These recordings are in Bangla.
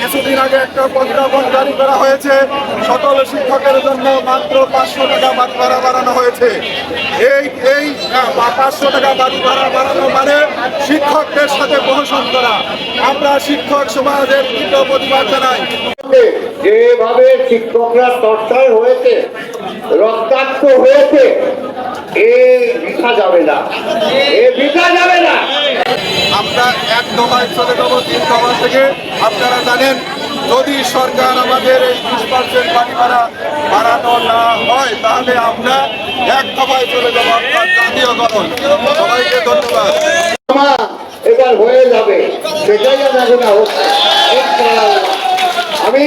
কিছুদিন আগে একটা প্রজ্ঞাপন জারি করা হয়েছে। সকল শিক্ষকের জন্য মাত্র পাঁচশো টাকা বাড়ি ভাড়া বাড়ানো হয়েছে। এই এই পাঁচশো টাকা বাড়ি ভাড়া বাড়ানো মানে শিক্ষকদের সাথে প্রহসন করা। আমরা শিক্ষক সমাজের তীব্র প্রতিবাদ জানাই। যেভাবে শিক্ষকরা টর্চার হয়েছে, রক্তাক্ত হয়েছে, এ বৃথা যাবে না। এ বৃথা যাবে না। আমরা এক দফায় চলে যাব, তিন দফা থেকে। আপনারা জানেন, যদি সরকার আমাদের এই বিশ পার্সেন্ট বাড়ি ভাড়া বাড়ানো না হয়, তাহলে আমরা এক দফায় চলে যাব আপনার জাতীয়করণ। সবাইকে ধন্যবাদ। আমি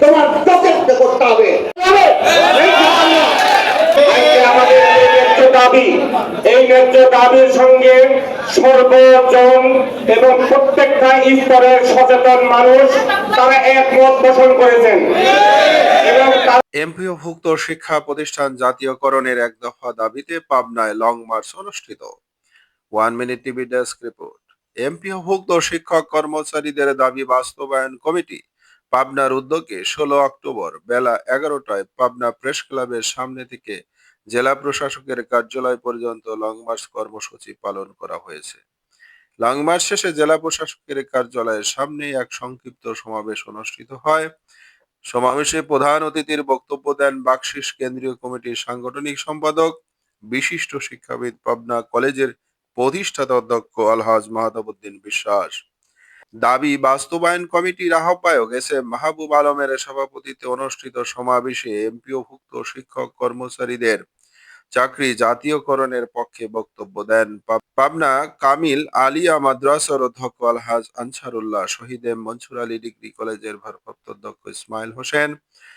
তোমার যথেষ্ট করতে হবে ইনশাআল্লাহ। আজকে আমাদের এই ন্যায্য দাবি এই ন্যায্য দাবির সঙ্গে সর্বজন এবং প্রত্যেকটা স্তরের সচেতন মানুষ, তারা একমত পোষণ করেছেন। এমপিওভুক্ত শিক্ষা প্রতিষ্ঠান জাতীয়করণের এক দফা দাবিতে পাবনায় লং মার্চ অনুষ্ঠিত। One minute TV desk report. এমপিওভুক্ত শিক্ষক কর্মচারীদের দাবি বাস্তবায়ন কমিটি পাবনার উদ্যোগে ষোলো অক্টোবর বেলা এগারোটায় পাবনা প্রেস ক্লাবের সামনে থেকে জেলা প্রশাসকের কার্যালয় পর্যন্ত লং মার্চ কর্মসূচি পালন করা হয়েছে। লং মার্চ শেষে জেলা প্রশাসকের কার্যালয়ের সামনে এক সংক্ষিপ্ত সমাবেশ অনুষ্ঠিত হয়। সমাবেশে প্রধান অতিথির বক্তব্য দেন বাকশিস কেন্দ্রীয় কমিটির সাংগঠনিক সম্পাদক, বিশিষ্ট শিক্ষাবিদ পাবনা কলেজের প্রতিষ্ঠাতা অধ্যক্ষ আলহাজ মাহতাবুদ্দিন বিশ্বাস। দাবি, বাস্তবায়ন কমিটির আহ্বায়ক এস এম মাহবুব আলমের সভাপতিত্বে অনুষ্ঠিত সমাবেশে এমপিওভুক্ত শিক্ষক কর্মচারীদের চাকরি জাতীয়করণের পক্ষে বক্তব্য দেন পাব- পাবনা কামিল আলিয়া মাদ্রাসার অধ্যক্ষ আলহাজ আনসারুল্লাহ, শহীদ মনসুর আলী ডিগ্রি কলেজের ভারপ্রাপ্ত অধ্যক্ষ ইসমাইল হোসেন,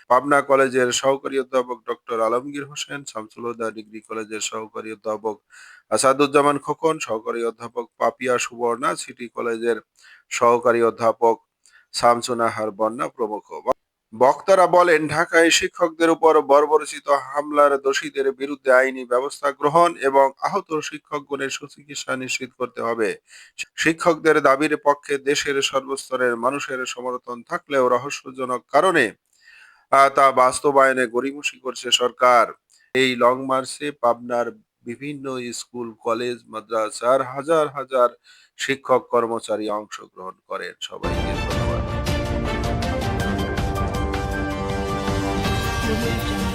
পাবনা কলেজের সহকারী অধ্যাপক ডক্টর আলমগীর হোসেন শামসুল হুদা ডিগ্রি কলেজের সহকারী অধ্যাপক আসাদুজ্জামান খোকন, সহকারী অধ্যাপক পাপিয়া সুবর্ণা, সিটি কলেজের সহকারী অধ্যাপক শামসুনাহার বন্যা প্রমুখ। বক্তারা বলেন, ঢাকায় শিক্ষকদের উপর বর্বরচিত হামলার দোষীদের বিরুদ্ধে আইনি ব্যবস্থা গ্রহণ এবং আহত শিক্ষকগণের সুচিকিৎসা নিশ্চিত করতে হবে। শিক্ষকদের দাবির পক্ষে দেশের সর্বস্তরের মানুষের সমর্থন থাকলেও রহস্যজনক কারণে তা বাস্তবায়নে গড়িমসি করছে সরকার। এই লং মার্চে পাবনার বিভিন্ন স্কুল, কলেজ, মাদ্রাসার হাজার হাজার শিক্ষক কর্মচারী অংশগ্রহণ করেন। সবাইকে ধন্যবাদ। Revolution.